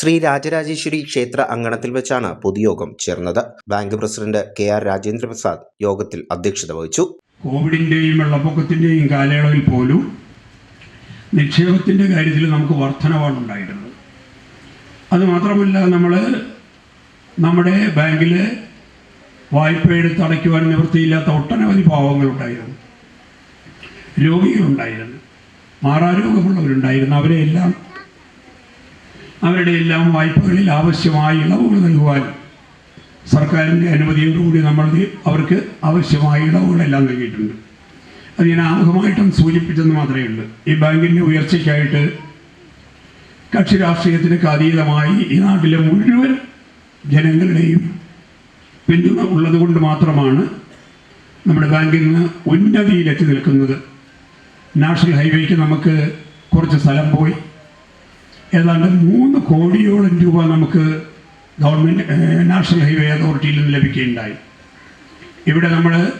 ശ്രീ രാജരാജേശ്വരി ക്ഷേത്ര അങ്കണത്തിൽ വെച്ചാണ് പൊതുയോഗം ചേർന്നത്. Bank president K R Rajendra Prasad യോഗത്തിൽ അധ്യക്ഷത വഹിച്ചു. കോവിഡിന്റെയും വെള്ളപ്പൊക്കത്തിന്റെയും കാലയളവിൽ പോലും നിക്ഷേപത്തിന്റെ കാര്യത്തിൽ നമുക്ക് വർധനവാണ് ഉണ്ടായിരുന്നത്. അത് മാത്രമല്ല നമ്മൾ നമ്മുടെ ബാങ്കിൽ വായ്പ എടുത്ത് അടയ്ക്കുവാൻ നിവൃത്തിയില്ലാത്ത ഒട്ടനവധി പാവങ്ങളുണ്ടായിരുന്നു രോഗികളുണ്ടായിരുന്നു. മാറാരോഗമുള്ളവരുണ്ടായിരുന്നു. അവരെയെല്ലാം അവരുടെ എല്ലാം വായ്പകളിൽ ആവശ്യമായ ഇളവുകൾ നൽകുവാൻ സർക്കാരിന്റെ അനുമതിയോടുകൂടി നമ്മൾ അവർക്ക് ആവശ്യമായ ഇളവുകളെല്ലാം നൽകിയിട്ടുണ്ട്. അത് ഞാൻ ആമുഖമായിട്ടും സൂചിപ്പിച്ചെന്ന് മാത്രമേ ഉള്ളൂ. ഈ ബാങ്കിന്റെ ഉയർച്ചയ്ക്കായിട്ട് കക്ഷി രാഷ്ട്രീയത്തിനൊക്കെ അതീതമായി ഈ നാട്ടിലെ മുഴുവൻ ജനങ്ങളുടെയും പിന്തുണ ഉള്ളതുകൊണ്ട് മാത്രമാണ് നമ്മുടെ ബാങ്കിൽ നിന്ന് ഉന്നതിയിലെത്തി നിൽക്കുന്നത്. നാഷണൽ ഹൈവേക്ക് നമുക്ക് കുറച്ച് സ്ഥലം പോയി. ഏതാണ്ട് മൂന്ന് കോടിയോളം രൂപ നമുക്ക് ഗവൺമെന്റ് നാഷണൽ ഹൈവേ അതോറിറ്റിയിൽ നിന്ന് ലഭിക്കുകയുണ്ടായി. ഇവിടെ നമ്മൾ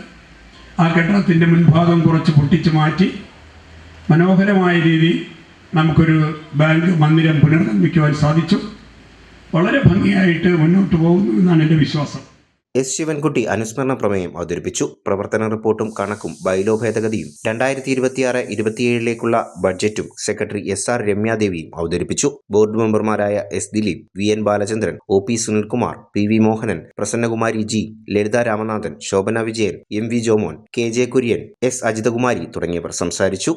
ആ കെട്ടിടത്തിന്റെ മുൻഭാഗം കുറച്ച് പൊട്ടിച്ച് മാറ്റി മനോഹരമായ രീതിയിൽ നമുക്കൊരു ബാങ്ക് മന്ദിരം പുനർനിർമ്മിക്കുവാൻ സാധിച്ചു. വളരെ ഭംഗിയായിട്ട് മുന്നോട്ട് പോകുന്നു എന്നാണ് എന്റെ വിശ്വാസം. എസ് ശിവൻകുട്ടി അനുസ്മരണ പ്രമേയം അവതരിപ്പിച്ചു. പ്രവർത്തന റിപ്പോർട്ടും കണക്കും ബൈലോ ഭേദഗതിയും രണ്ടായിരത്തി ഇരുപത്തിയാറ് ഇരുപത്തിയേഴിലേക്കുള്ള ബഡ്ജറ്റും സെക്രട്ടറി എസ് ആർ രമ്യാദേവിയും അവതരിപ്പിച്ചു. ബോർഡ് മെമ്പർമാരായ S Dileep V N Balachandran O P Sunilkumar P V Mohanan Prasannakumari G Lalitha Ramanathan Shobhana Vijayan M V Jomon K J Kurian S Ajithakumari തുടങ്ങിയവർ സംസാരിച്ചു.